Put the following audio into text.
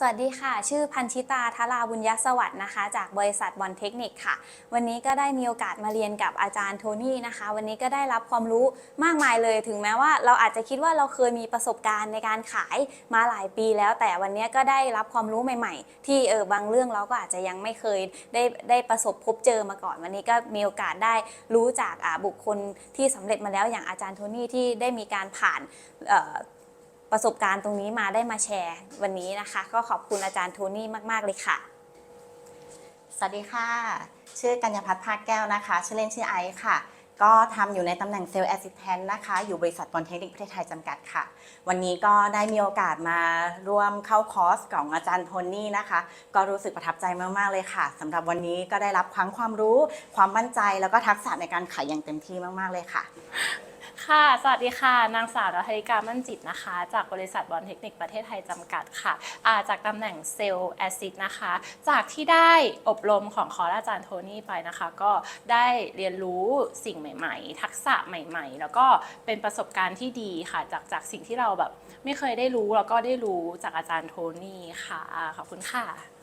สวัสดีค่ะ ชื่อพันชิตาทราบุญยสวัสดิ์นะคะ จากบริษัทบอลเทคนิคค่ะ วันนี้ก็ได้มีโอกาสมาเรียนกับอาจารย์โทนี่นะคะ วันนี้ก็ได้รับความรู้มากมายเลย ถึงแม้ว่าเราอาจจะคิดว่าเราเคยมีประสบการณ์ในการขายมาหลายปีแล้ว แต่วันนี้ก็ได้รับความรู้ใหม่ ๆ ที่เออบางเรื่องเราก็อาจจะยังไม่เคยได้ได้ประสบพบเจอมาก่อน วันนี้ก็มีโอกาสได้รู้จากอาบุคคลที่สำเร็จมาแล้วอย่างอาจารย์โทนี่ที่ได้มีการผ่านเประสบการณ์ตรงนี้มาได้มาแชร์วันนี้นะคะ ก็ขอบคุณอาจารย์โทนี่มาก ๆ เลยค่ะ สวัสดีค่ะ ชื่อกัญญาพัฒน์ภาคแก้วนะคะ ชื่อเล่นชื่อไอซ์ค่ะ ก็ทำอยู่ในตำแหน่งเซลล์แอสซิสแตนต์นะคะ อยู่บริษัทบอลเทคนิคประเทศไทยจำกัดค่ะ วันนี้ก็ได้มีโอกาสมาร่วมเข้าคอร์สของอาจารย์โทนี่นะคะ ก็รู้สึกประทับใจมาก ๆ เลยค่ะสำหรับวันนี้ก็ได้รับความความรู้ ความมั่นใจแล้วก็ทักษะในการขายอย่างเต็มที่มาก ๆ เลยค่ะ ค่ะ สวัสดีค่ะ นางสาวรัตริกามั่นจิตนะคะ จากบริษัทบอลเทคนิคประเทศไทยจำกัดค่ะาจากตำแหน่งเซลล์แอซิดนะคะ จากที่ได้อบรมของคอร์สอาจารย์โทนี่ไปนะคะ ก็ได้เรียนรู้สิ่งใหม่ ๆ ทักษะใหม่ ๆ แล้วก็เป็นประสบการณ์ที่ดีค่ะ จากจากสิ่งที่เราแบบไม่เคยได้รู้แล้วก็ได้รู้จากอาจารย์โทนี่ค่ะ ขอบคุณค่ะ